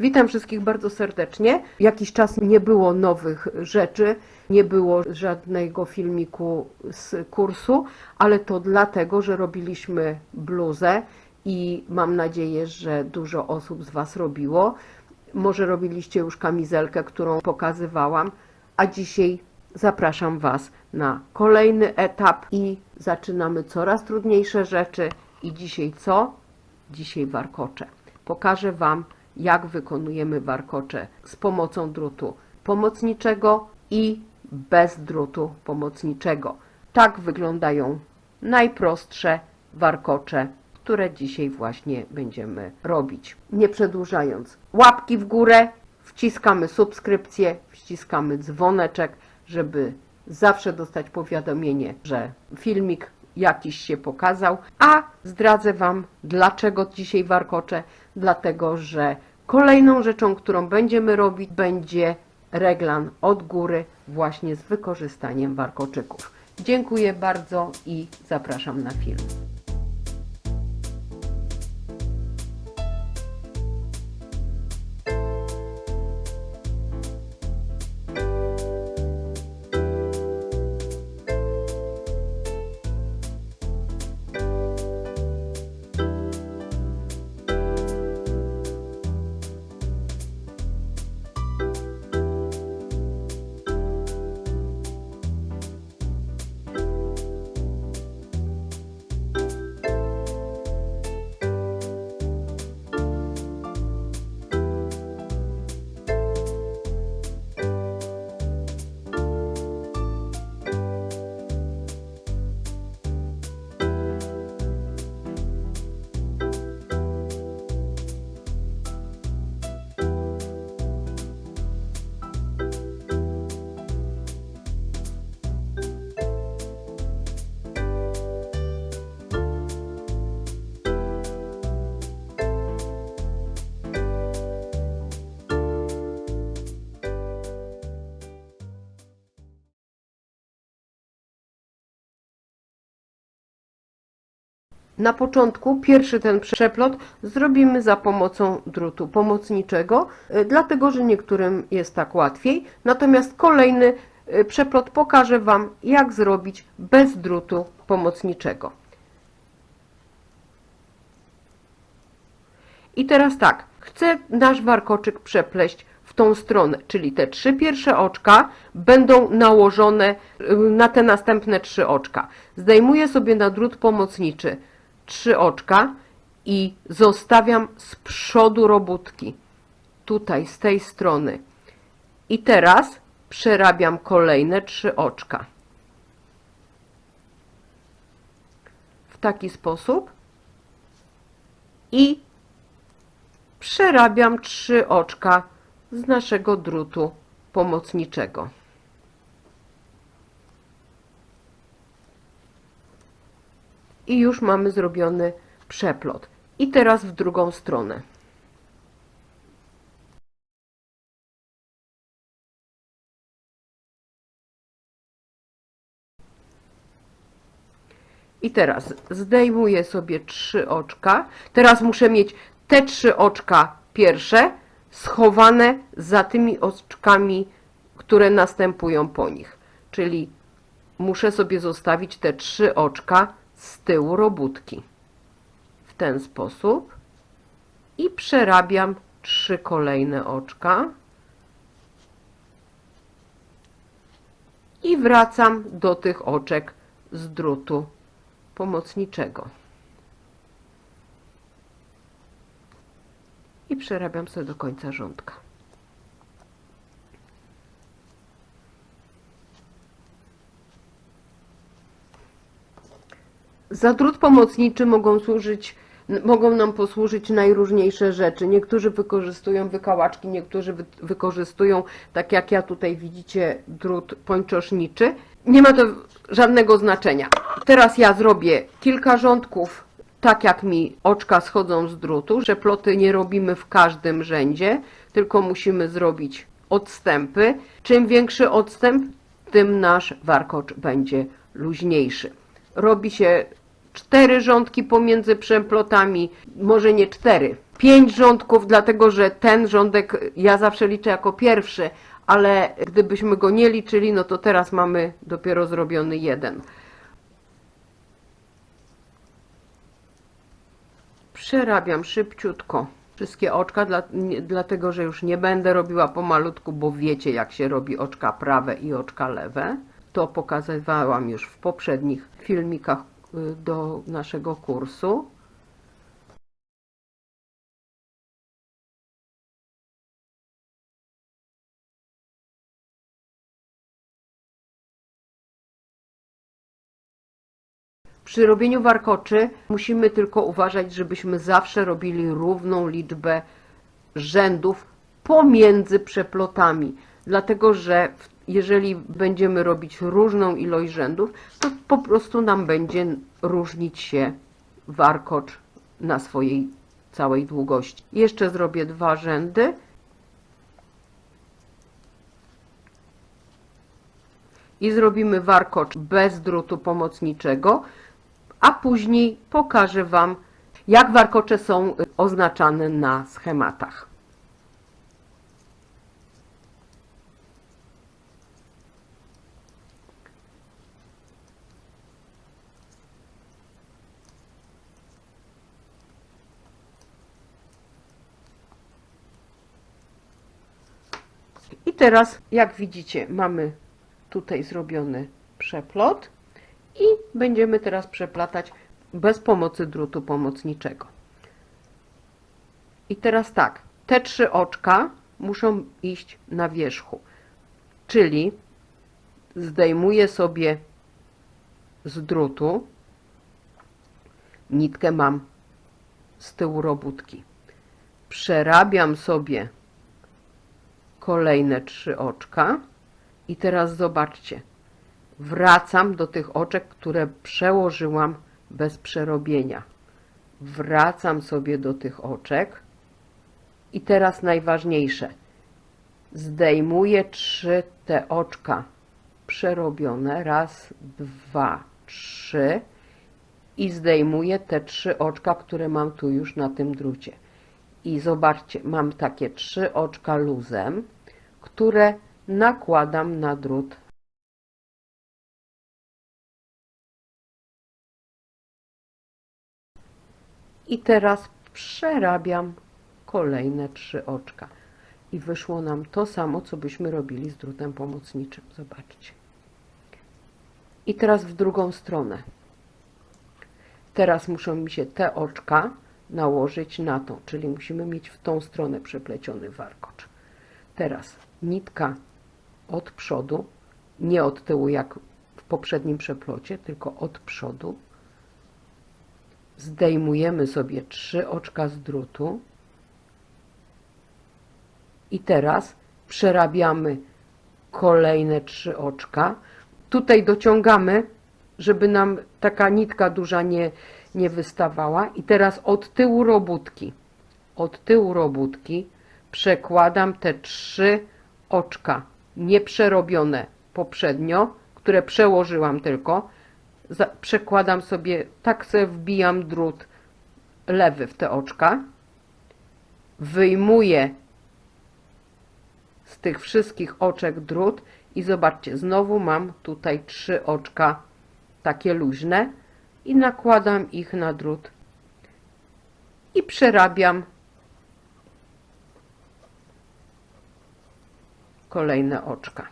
Witam wszystkich bardzo serdecznie. Jakiś czas nie było nowych rzeczy, nie było żadnego filmiku z kursu, ale to dlatego, że robiliśmy bluzę i mam nadzieję, że dużo osób z Was robiło. Może robiliście już kamizelkę, którą pokazywałam, a dzisiaj zapraszam Was na kolejny etap i zaczynamy coraz trudniejsze rzeczy. I dzisiaj co? Dzisiaj warkocze. Pokażę Wam, jak wykonujemy warkocze z pomocą drutu pomocniczego i bez drutu pomocniczego. Tak wyglądają najprostsze warkocze, które dzisiaj właśnie będziemy robić. Nie przedłużając, łapki w górę, wciskamy subskrypcję, wciskamy dzwoneczek, żeby zawsze dostać powiadomienie, że filmik jakiś się pokazał, a zdradzę Wam dlaczego dzisiaj warkocze, dlatego że kolejną rzeczą, którą będziemy robić będzie reglan od góry właśnie z wykorzystaniem warkoczyków. Dziękuję bardzo i zapraszam na film. Na początku pierwszy ten przeplot zrobimy za pomocą drutu pomocniczego, y, dlatego że niektórym jest tak łatwiej. Natomiast kolejny y, przeplot pokażę Wam, jak zrobić bez drutu pomocniczego. I teraz tak, chcę nasz warkoczyk przepleść w tą stronę, czyli te trzy pierwsze oczka będą nałożone y, na te następne trzy oczka. Zdejmuję sobie na drut pomocniczy trzy oczka i zostawiam z przodu robótki, tutaj z tej strony. I teraz przerabiam kolejne trzy oczka. W taki sposób i przerabiam trzy oczka z naszego drutu pomocniczego. I już mamy zrobiony przeplot. I teraz w drugą stronę. I teraz zdejmuję sobie trzy oczka. Teraz muszę mieć te trzy oczka pierwsze schowane za tymi oczkami, które następują po nich. Czyli muszę sobie zostawić te trzy oczka z tyłu robótki. W ten sposób. I przerabiam trzy kolejne oczka. I wracam do tych oczek z drutu pomocniczego. I przerabiam sobie do końca rządka. Za drut pomocniczy mogą służyć, mogą nam posłużyć najróżniejsze rzeczy. Niektórzy wykorzystują wykałaczki, niektórzy wy, wykorzystują, tak jak ja tutaj widzicie, drut pończoszniczy. Nie ma to żadnego znaczenia. Teraz ja zrobię kilka rządków, tak jak mi oczka schodzą z drutu. Przeploty nie robimy w każdym rzędzie, tylko musimy zrobić odstępy. Czym większy odstęp, tym nasz warkocz będzie luźniejszy. Robi się cztery rządki pomiędzy przeplotami, może nie cztery, pięć rządków, dlatego że ten rządek ja zawsze liczę jako pierwszy, ale gdybyśmy go nie liczyli, no to teraz mamy dopiero zrobiony jeden. Przerabiam szybciutko wszystkie oczka, dla, nie, dlatego że już nie będę robiła pomalutku, bo wiecie jak się robi oczka prawe i oczka lewe. To pokazywałam już w poprzednich filmikach do naszego kursu. Przy robieniu warkoczy musimy tylko uważać, żebyśmy zawsze robili równą liczbę rzędów pomiędzy przeplotami, dlatego że w- jeżeli będziemy robić różną ilość rzędów, to po prostu nam będzie różnić się warkocz na swojej całej długości. Jeszcze zrobię dwa rzędy. I zrobimy warkocz bez drutu pomocniczego, a później pokażę Wam, jak warkocze są oznaczane na schematach. I teraz, jak widzicie, mamy tutaj zrobiony przeplot i będziemy teraz przeplatać bez pomocy drutu pomocniczego. I teraz tak, te trzy oczka muszą iść na wierzchu, czyli zdejmuję sobie z drutu, nitkę mam z tyłu robótki, przerabiam sobie kolejne trzy oczka i teraz zobaczcie, wracam do tych oczek, które przełożyłam bez przerobienia. Wracam sobie do tych oczek i teraz najważniejsze. Zdejmuję trzy te oczka przerobione. Raz, dwa, trzy. I zdejmuję te trzy oczka, które mam tu już na tym drucie. I zobaczcie, mam takie trzy oczka luzem, które nakładam na drut I teraz przerabiam kolejne trzy oczka. I wyszło nam to samo, co byśmy robili z drutem pomocniczym. Zobaczcie. I teraz w drugą stronę. Teraz muszą mi się te oczka nałożyć na tą, czyli musimy mieć w tą stronę przepleciony warkocz. Teraz nitka od przodu, nie od tyłu jak w poprzednim przeplocie, tylko od przodu zdejmujemy sobie trzy oczka z drutu i teraz przerabiamy kolejne trzy oczka. Tutaj dociągamy, żeby nam taka nitka duża nie, nie wystawała. I teraz od tyłu robótki, od tyłu robótki przekładam te trzy oczka nieprzerobione poprzednio, które przełożyłam tylko, przekładam sobie, tak sobie wbijam drut lewy w te oczka, wyjmuję z tych wszystkich oczek drut i zobaczcie, znowu mam tutaj trzy oczka takie luźne i nakładam ich na drut i przerabiam kolejne oczka.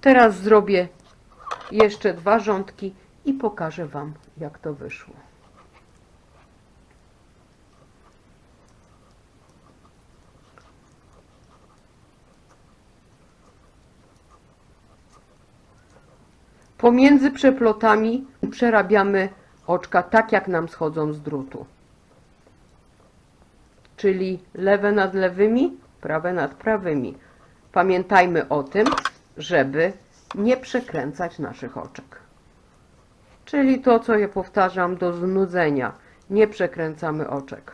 Teraz zrobię jeszcze dwa rządki i pokażę Wam, jak to wyszło. Pomiędzy przeplotami przerabiamy oczka tak, jak nam schodzą z drutu. Czyli lewe nad lewymi, prawe nad prawymi. Pamiętajmy o tym, żeby nie przekręcać naszych oczek. Czyli to, co ja powtarzam do znudzenia. Nie przekręcamy oczek.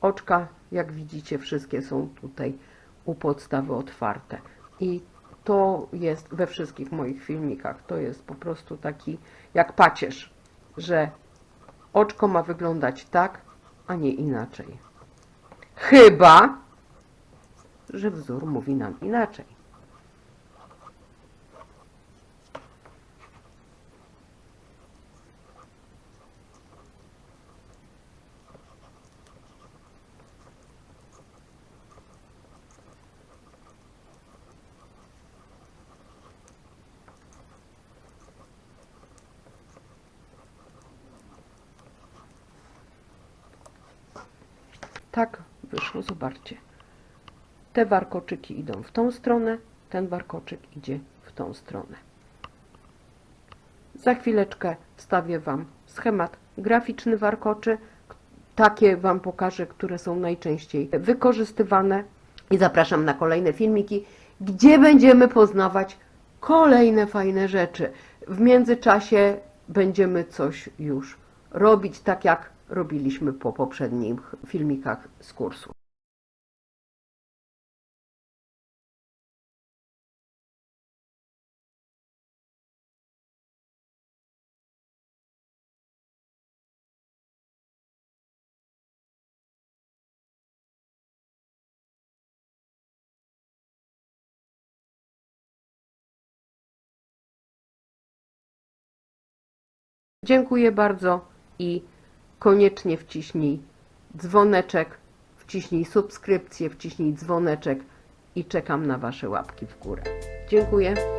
Oczka, jak widzicie, wszystkie są tutaj u podstawy otwarte. I to jest we wszystkich moich filmikach. To jest po prostu taki jak pacierz, że Oczko ma wyglądać tak, a nie inaczej. Chyba, że wzór mówi nam inaczej. Tak wyszło, zobaczcie. Te warkoczyki idą w tą stronę, ten warkoczyk idzie w tą stronę. Za chwileczkę wstawię Wam schemat graficzny warkoczy. Takie Wam pokażę, które są najczęściej wykorzystywane. I zapraszam na kolejne filmiki, gdzie będziemy poznawać kolejne fajne rzeczy. W międzyczasie będziemy coś już robić, tak jak robiliśmy po poprzednich filmikach z kursu. Dziękuję bardzo i koniecznie wciśnij dzwoneczek, wciśnij subskrypcję, wciśnij dzwoneczek i czekam na Wasze łapki w górę. Dziękuję.